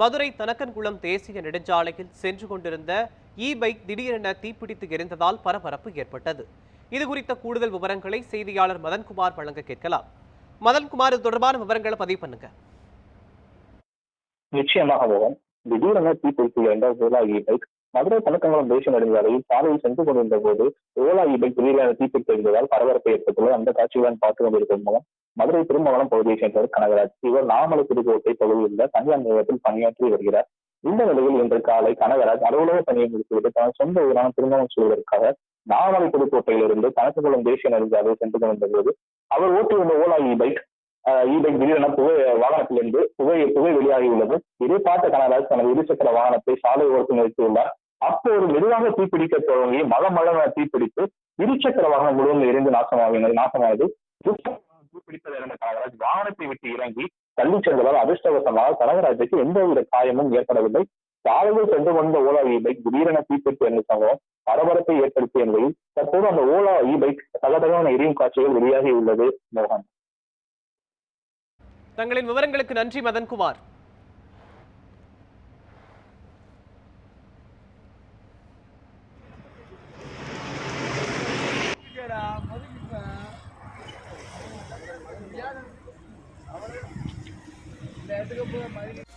மதுரை தனக்கன்குளம் தேசிய நெடுஞ்சாலையில் சென்று கொண்டிருந்த இ பைக் திடீரென தீப்பிடித்து எரிந்ததால் பரபரப்பு ஏற்பட்டது. இது குறித்த கூடுதல் விவரங்களை செய்தியாளர் மதன்குமார் வழங்க கேட்கலாம். மதன்குமார் இது தொடர்பான விவரங்களை பதிவு பண்ணுங்க. நிச்சயமாக மோகன். திடீரென தீப்பிடித்து என்ற ஓலா இ பைக் மதுரை தனக்கங்குளம் தேசிய நெடுஞ்சாலையில் சாலையில் சென்று கொண்டிருந்த போது ஓலா இ பைக் திடீரென தீப்பிடித்து எரிந்ததால் பரபரப்பு ஏற்பட்டுள்ளது. அந்த காட்சியுடன் பார்த்து கொண்டிருக்கும் மூலம் மதுரை திருமங்கலம் பகுதியை சேர்ந்தவர் கனகராஜ். இவர் நாமலை புதுக்கோட்டை பகுதியில் உள்ள தனியார் நிலையத்தில் பணியாற்றி வருகிறார். இந்த நிலையில் இன்று காலை கனகராஜ் அலுவலக பணியை முடித்துவிட்டு தனது சொந்த ஊரான திருமணம் செய்வதற்காக நாமலை புதுக்கோட்டையிலிருந்து கணக்குளம் தேசிய நெடுஞ்சாலையில் சென்று கொண்டிருந்தபோது அவர் ஓட்டி வந்த Ola e bike e bike திடீரென புகை வாகனத்திலிருந்து புகை புகை வெளியாகியுள்ளது. இதை பார்த்த கனகராஜ் தனது இருசக்கர வாகனத்தை சாலை ஓரத்தில் நிறுத்தியுள்ளார். அப்போது மெதுவாக தீப்பிடிக்க தொடங்கி மழ மழ தீப்பிடித்து இருசக்கர வாகனம் முழுவதும் எரிந்து நாசமாகினது நாசமானது. பிடிப்பது அறிந்த கனகராஜ் வாகனத்தை விட்டு இறங்கி தள்ளி சென்றதால் அதிர்ஷ்டவசமாக கனகராஜுக்கு எந்தவித காயமும் ஏற்படவில்லை. சாலையில் சென்று வந்த ஓலா இ பைக் திடீரென தீப்பிடித்து என்ற சம்பவம் பரபரப்பை ஏற்படுத்திய நிலையில் தற்போது அந்த ஓலா இ பைக் தகதகமான எரியும் காட்சிகள் வெளியாகி உள்ளது மோகன். தங்களின் விவரங்களுக்கு நன்றி மதன்குமார். 这个不要买。